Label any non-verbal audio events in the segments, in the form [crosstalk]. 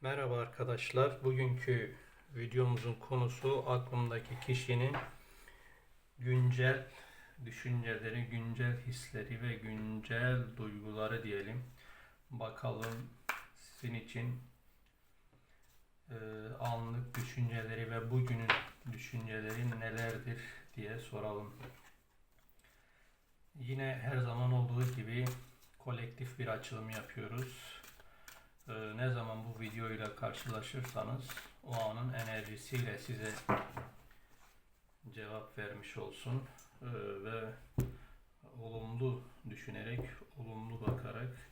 Merhaba arkadaşlar. Bugünkü videomuzun konusu aklımdaki kişinin güncel düşünceleri, güncel hisleri ve güncel duyguları diyelim. Bakalım sizin için e, anlık düşünceleri ve bugünün düşünceleri nelerdir diye soralım. Yine her zaman olduğu gibi kolektif bir açılım yapıyoruz. Ee, ne zaman videoyla karşılaşırsanız o anın enerjisiyle size cevap vermiş olsun Ee, ve olumlu düşünerek, olumlu bakarak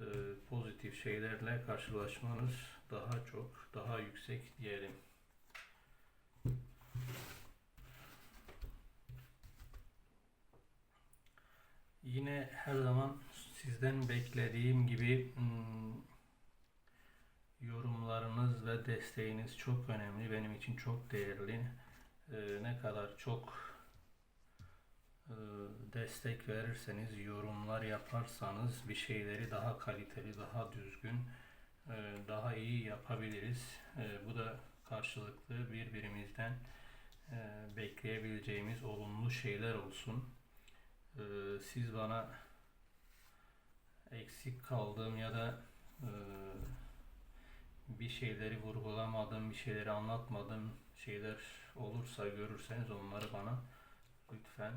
e, pozitif şeylerle karşılaşmanız daha çok, daha yüksek diyelim. Yine her zaman sizden beklediğim gibi ve desteğiniz çok önemli. Benim için çok değerli. Ee, ne kadar çok e, destek verirseniz, yorumlar yaparsanız bir şeyleri daha kaliteli, daha düzgün, e, daha iyi yapabiliriz. E, bu da karşılıklı birbirimizden bekleyebileceğimiz olumlu şeyler olsun. Siz bana eksik kaldığım ya da e, şeyleri vurgulamadım, bir şeyleri anlatmadım, şeyler olursa görürseniz onları bana lütfen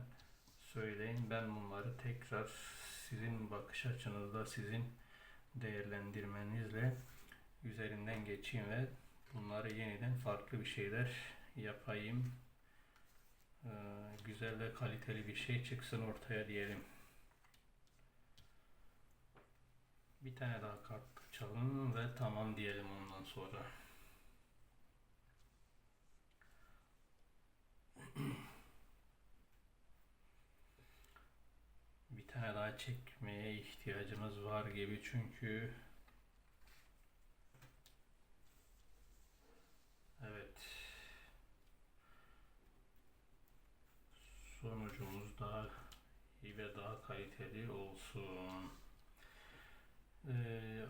söyleyin. Ben bunları tekrar sizin bakış açınızda, sizin değerlendirmenizle üzerinden geçeyim ve bunları yeniden farklı bir şeyler yapayım. Ee, güzel ve kaliteli bir şey çıksın ortaya diyelim. Bir tane daha kart tamam diyelim ondan sonra. Bir tane daha çekmeye ihtiyacımız var gibi çünkü Evet. Sonucumuz daha iyi ve daha kaliteli olsun. Ee,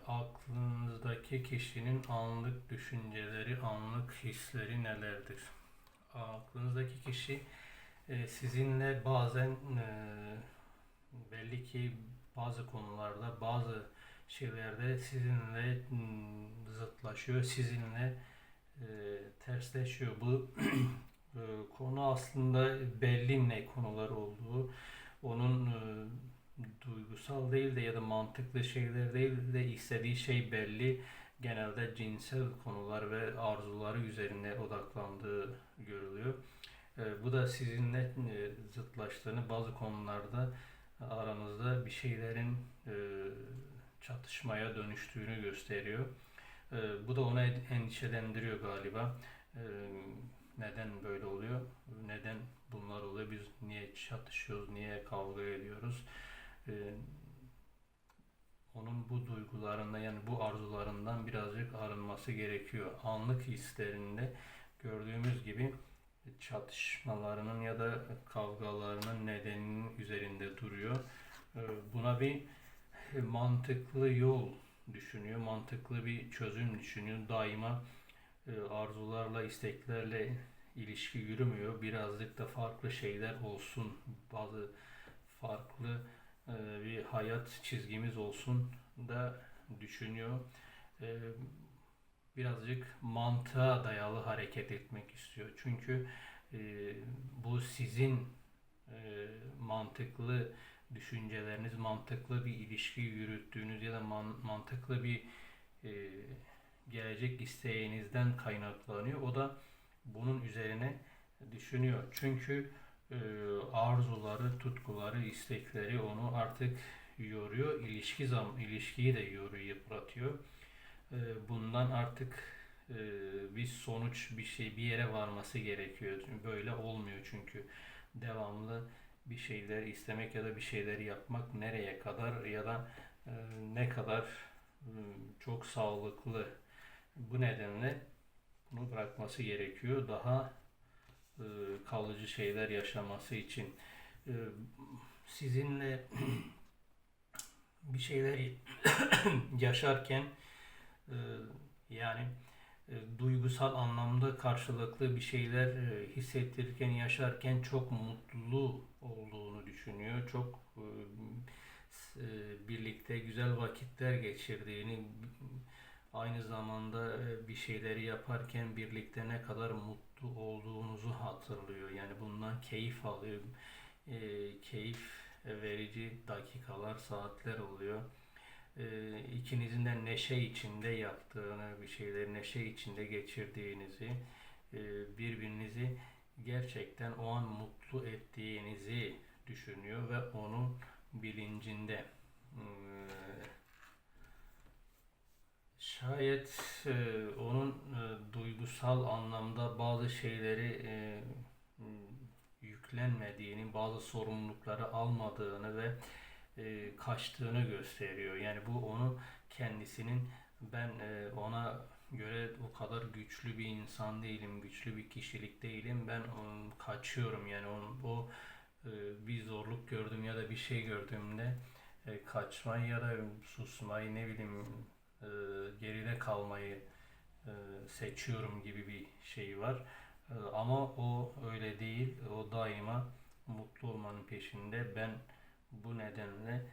aklınızdaki kişinin anlık düşünceleri, anlık hisleri nelerdir? Aklınızdaki kişi e, sizinle bazen e, belli ki bazı konularda, bazı şeylerde sizinle mm, zıtlaşıyor, sizinle e, tersleşiyor. Bu [clears throat] konu aslında belli ne konular olduğu, onun duygusal değil de ya da mantıklı şeyler değil de istediği şey belli. Genelde cinsel konular ve arzuları üzerine odaklandığı görülüyor. E, bu da sizinle e, zıtlaştığını bazı konularda aranızda bir şeylerin e, çatışmaya dönüştüğünü gösteriyor. E, bu da onu endişelendiriyor galiba. E, neden böyle oluyor? Neden bunlar oluyor? Biz niye çatışıyoruz? Niye kavga ediyoruz? E, onun bu duygularında yani bu arzularından birazcık arınması gerekiyor. Anlık hislerinde gördüğümüz gibi çatışmalarının ya da kavgalarının nedeninin üzerinde duruyor. E, buna bir mantıklı yol düşünüyor, mantıklı bir çözüm düşünüyor. Daima e, arzularla, isteklerle ilişki yürümüyor. Birazcık da farklı şeyler olsun, bazı farklı e, bir hayat çizgimiz olsun da düşünüyor. E, birazcık mantığa dayalı hareket etmek istiyor. Çünkü e, bu sizin mantıklı düşünceleriniz, mantıklı bir ilişki yürüttüğünüz ya da mantıklı bir gelecek isteğinizden kaynaklanıyor. O da bunun üzerine düşünüyor. Çünkü e, arzuları, tutkuları, istekleri onu artık yoruyor. İlişki zam, ilişkiyi de yoruyor, yıpratıyor. E, bundan artık e, bir sonuç, bir şey, bir yere varması gerekiyor. Böyle olmuyor çünkü devamlı bir şeyler istemek ya da bir şeyler yapmak nereye kadar ya da ne kadar çok sağlıklı. Bu nedenle bunu bırakması gerekiyor. Daha e, kalıcı şeyler yaşaması için e, sizinle [clears throat] bir şeyler [clears throat] yaşarken e, Yani duygusal anlamda karşılıklı bir şeyler hissettirirken, yaşarken çok mutlu olduğunu düşünüyor. Çok birlikte güzel vakitler geçirdiğini, aynı zamanda bir şeyleri yaparken birlikte ne kadar mutlu olduğunuzu hatırlıyor. Yani bundan keyif alıyor. E, keyif verici dakikalar, saatler oluyor. E, ikinizin de neşe içinde yaptığını, bir şeyleri neşe içinde geçirdiğinizi, e, birbirinizi gerçekten o an mutlu ettiğinizi düşünüyor ve onun bilincinde. E, Şayet e, onun e, duygusal anlamda bazı şeyleri e, yüklenmediğini, bazı sorumlulukları almadığını ve e, kaçtığını gösteriyor. Yani bu onun kendisinin ben e, ona göre o kadar güçlü bir insan değilim, güçlü bir kişilik değilim. Ben um, kaçıyorum yani onun, o e, bir zorluk gördüm ya da bir şey gördüğümde e, kaçmayı ya da susmayı ne bileyim e, geride kalmayı e, seçiyorum gibi bir şey var. E, ama o öyle değil. O daima mutlu olmanın peşinde. Ben bu nedenle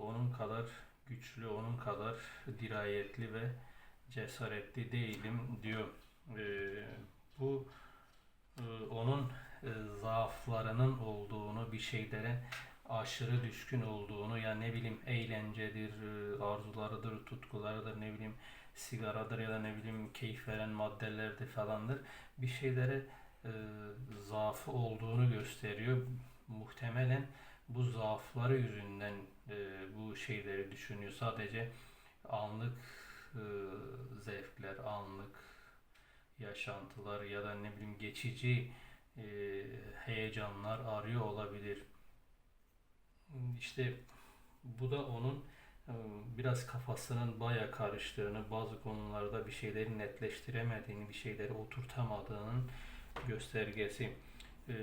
onun kadar güçlü, onun kadar dirayetli ve cesaretli değilim diyor. Bu onun e, zaaflarının olduğunu, bir şeylere aşırı düşkün olduğunu ya ne bileyim eğlencedir, e, arzularıdır, tutkularıdır, ne bileyim sigaradır ya da ne bileyim keyif veren maddelerdir falandır. Bir şeylere e, zaafı olduğunu gösteriyor. Muhtemelen bu zaafları yüzünden e, bu şeyleri düşünüyor. Sadece anlık e, zevkler, anlık yaşantılar ya da ne bileyim geçici e, heyecanlar arıyor olabilir. İşte bu da onun e, biraz kafasının baya karıştığını, bazı konularda bir şeyleri netleştiremediğini, bir şeyleri oturtamadığının göstergesi. E,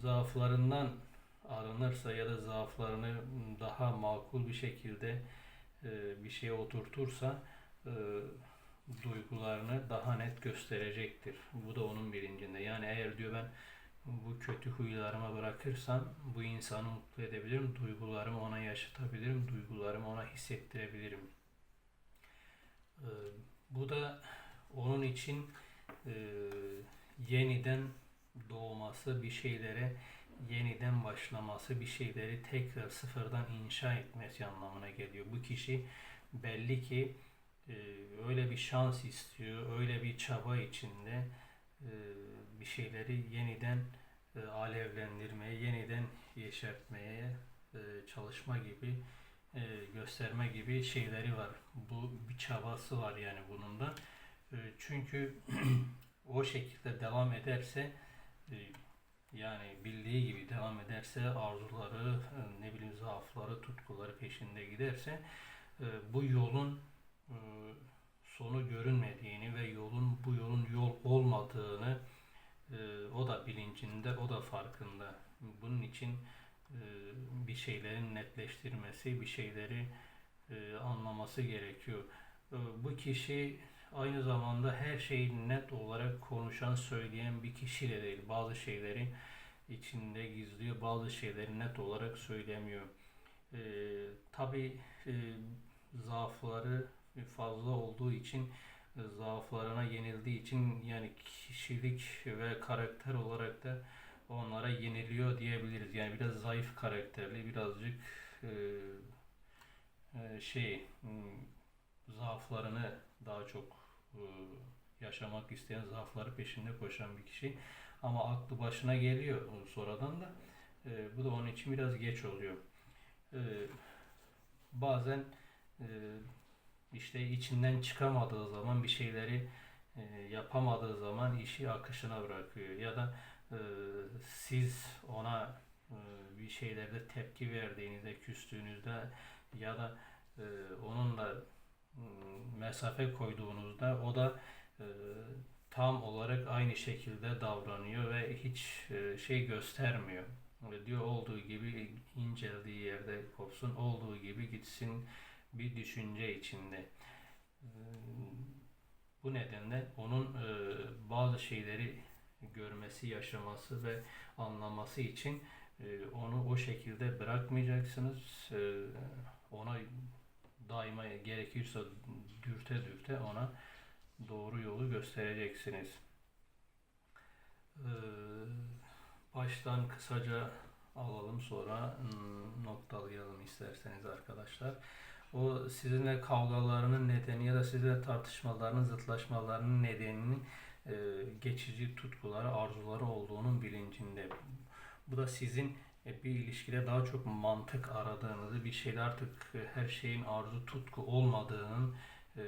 zaaflarından arınırsa ya da zaaflarını daha makul bir şekilde e, bir şeye oturtursa duygularını daha net gösterecektir. Bu da onun bilincinde. Yani eğer diyor ben bu kötü huylarıma bırakırsam bu insanı mutlu edebilirim, duygularımı ona yaşatabilirim, duygularımı ona hissettirebilirim. Ee, bu da onun için e, yeniden doğması, bir şeylere yeniden başlaması, bir şeyleri tekrar sıfırdan inşa etmesi anlamına geliyor. Bu kişi belli ki e, öyle bir şans istiyor, öyle bir çaba içinde bir şeyleri yeniden e, alevlendirmeye, yeniden yeşertmeye e, çalışma gibi e, gösterme gibi şeyleri var. Bu bir çabası var yani bunun da. Çünkü [clears throat] o şekilde devam ederse yani bildiği gibi devam ederse arzuları, ne bileyim zaafları, tutkuları peşinde giderse bu yolun sonu görünmediğini ve yolun bu yolun yol olmadığını e, o da bilincinde, o da farkında. Bunun için e, bir şeylerin netleştirmesi, bir şeyleri e, anlaması gerekiyor. E, bu kişi aynı zamanda her şeyi net olarak konuşan, söyleyen bir kişi de değil. Bazı şeyleri içinde gizliyor, bazı şeyleri net olarak söylemiyor. E, tabii e, zaafları fazla olduğu için zaaflarına yenildiği için yani kişilik ve karakter olarak da onlara yeniliyor diyebiliriz. Yani biraz zayıf karakterli, birazcık e, e, şey m, zaaflarını daha çok e, yaşamak isteyen, zaafları peşinde koşan bir kişi. Ama aklı başına geliyor sonradan da. Bu da onun için biraz geç oluyor. Bazen işte içinden çıkamadığı zaman bir şeyleri yapamadığı zaman işi akışına bırakıyor ya da e, siz ona e, bir şeylerde tepki verdiğinizde küstüğünüzde ya da e, onunla mesafe koyduğunuzda o da e, tam olarak aynı şekilde davranıyor ve hiç şey göstermiyor. Diyor olduğu gibi inceldiği yerde kopsun, olduğu gibi gitsin bir düşünce içinde. Ee, Bu nedenle onun bazı şeyleri görmesi, yaşaması ve anlaması için e, onu o şekilde bırakmayacaksınız. E, ona daima gerekirse dürte dürte ona doğru yolu göstereceksiniz. E, baştan kısaca alalım sonra noktalayalım isterseniz arkadaşlar. O sizinle kavgalarının nedeni ya da sizinle tartışmalarının, zıtlaşmalarının nedeninin e, geçici tutkuları, arzuları olduğunun bilincinde. Bu da sizin e, bir ilişkide daha çok mantık aradığınızı, bir şeyde artık e, her şeyin arzu, tutku olmadığının e,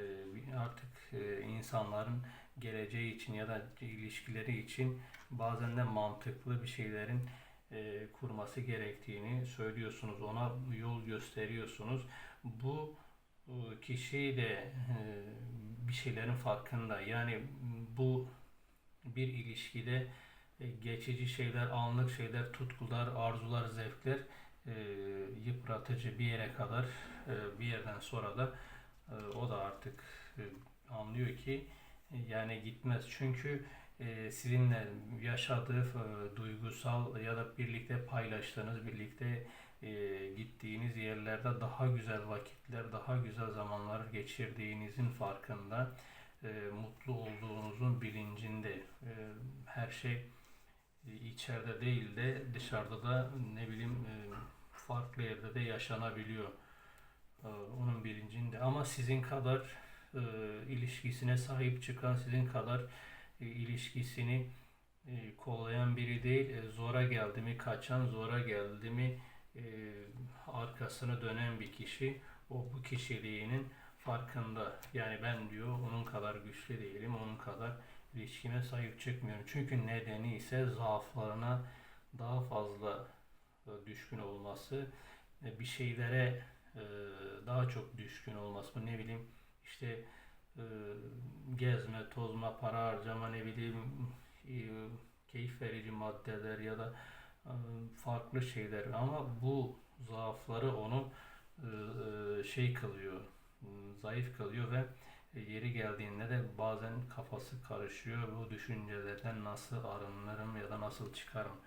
artık insanların geleceği için ya da ilişkileri için bazen de mantıklı bir şeylerin kurması gerektiğini söylüyorsunuz. Ona yol gösteriyorsunuz. Bu e, kişi de bir şeylerin farkında. Yani bu bir ilişkide e, geçici şeyler, anlık şeyler, tutkular, arzular, zevkler e, yıpratıcı bir yere kadar e, bir yerden sonra da o da artık anlıyor ki yani gitmez. Çünkü e, sizinle yaşadığı duygusal ya da birlikte paylaştığınız, birlikte e, gittiğiniz yerlerde daha güzel vakitler, daha güzel zamanlar geçirdiğinizin farkında, e, mutlu olduğunuzun bilincinde. E, her şey içeride değil de dışarıda da ne bileyim farklı yerde de yaşanabiliyor. Onun bilincinde. Ama sizin kadar ilişkisine sahip çıkan, sizin kadar ilişkisini e, kollayan biri değil. Zora geldi mi kaçan, zora geldi mi e, arkasını dönen bir kişi. O bu kişiliğinin farkında. Yani ben diyor onun kadar güçlü değilim, onun kadar ilişkime sahip çıkmıyorum. Çünkü nedeni ise zaaflarına daha fazla e, düşkün olması, e, bir şeylere e, daha çok düşkün olması. Ne bileyim işte gezme, tozma, para harcama, ne bileyim keyif verici maddeler ya da farklı şeyler. Ama bu zaafları onu e, e, şey kılıyor, m, zayıf kılıyor ve yeri geldiğinde de bazen kafası karışıyor. Bu düşüncelerden nasıl arınırım ya da nasıl çıkarım?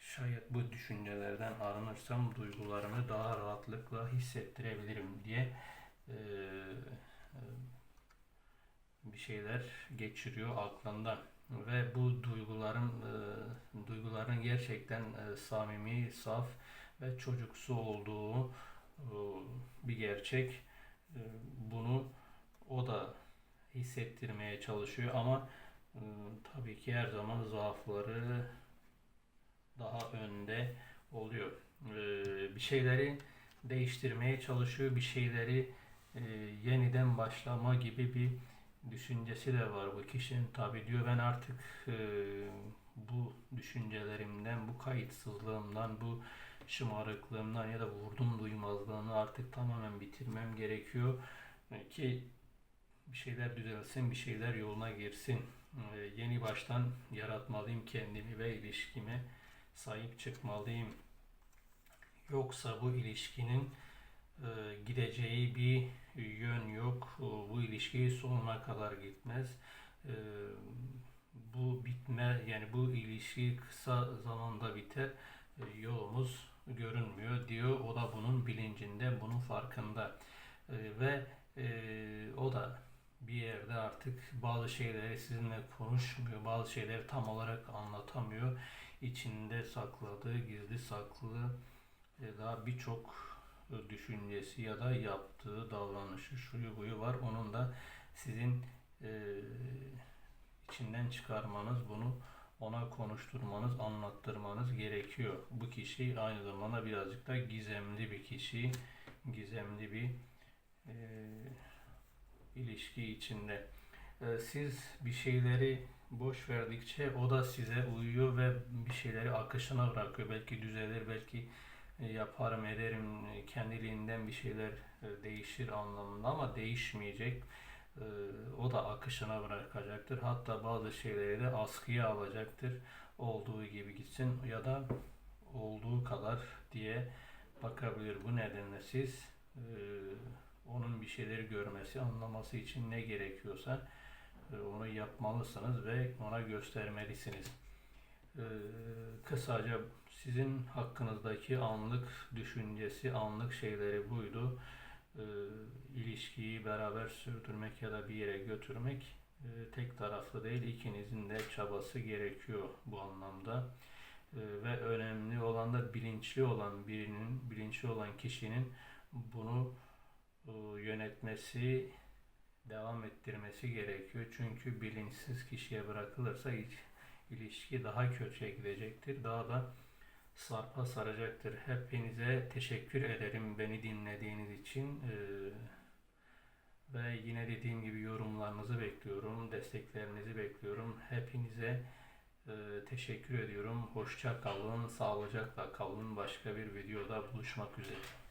Şayet bu düşüncelerden arınırsam duygularımı daha rahatlıkla hissettirebilirim diye e, e, bir şeyler geçiriyor aklında ve bu duyguların e, duyguların gerçekten e, samimi, saf ve çocuksu olduğu e, bir gerçek. E, bunu o da hissettirmeye çalışıyor ama e, tabii ki her zaman zaafları daha önde oluyor. E, bir şeyleri değiştirmeye çalışıyor, bir şeyleri e, yeniden başlama gibi bir düşüncesi de var bu kişinin. Tabii diyor ben artık e, bu düşüncelerimden, bu kayıtsızlığımdan, bu şımarıklığımdan ya da vurdum duymazlığını artık tamamen bitirmem gerekiyor E, ki bir şeyler düzelsin, bir şeyler yoluna girsin. E, yeni baştan yaratmalıyım kendimi ve ilişkime sahip çıkmalıyım. Yoksa bu ilişkinin e, gideceği bir yön yok. Bu ilişki sonuna kadar gitmez. E, bu bitme yani bu ilişki kısa zamanda biter. E, yolumuz görünmüyor diyor. O da bunun bilincinde, bunun farkında. E, ve e, o da bir yerde artık bazı şeyleri sizinle konuşmuyor, bazı şeyleri tam olarak anlatamıyor. İçinde sakladığı, gizli saklı e, daha birçok düşüncesi ya da yaptığı davranışı, şuyu buyu var. Onun da sizin e, içinden çıkarmanız, bunu ona konuşturmanız, anlattırmanız gerekiyor. Bu kişi aynı zamanda birazcık da gizemli bir kişi, gizemli bir e, ilişki içinde. E, siz bir şeyleri boş verdikçe o da size uyuyor ve bir şeyleri akışına bırakıyor. Belki düzelir, belki yaparım, ederim, e, kendiliğinden bir şeyler e, değişir anlamında ama değişmeyecek. E, O da akışına bırakacaktır. Hatta bazı şeyleri de askıya alacaktır. Olduğu gibi gitsin ya da olduğu kadar diye bakabilir. Bu nedenle siz e, onun bir şeyleri görmesi, anlaması için ne gerekiyorsa e, onu yapmalısınız ve ona göstermelisiniz. E, kısaca sizin hakkınızdaki anlık düşüncesi, anlık şeyleri buydu. E, ilişkiyi beraber sürdürmek ya da bir yere götürmek e, tek taraflı değil, ikinizin de çabası gerekiyor bu anlamda. E, ve önemli olan da bilinçli olan birinin, bilinçli olan kişinin bunu e, yönetmesi, devam ettirmesi gerekiyor. Çünkü bilinçsiz kişiye bırakılırsa hiç ilişki daha kötüye gidecektir. Daha da sarpa saracaktır. Hepinize teşekkür ederim beni dinlediğiniz için. E, ve yine dediğim gibi yorumlarınızı bekliyorum, desteklerinizi bekliyorum. Hepinize e, teşekkür ediyorum. Hoşça kalın, sağlıcakla kalın. Başka bir videoda buluşmak üzere.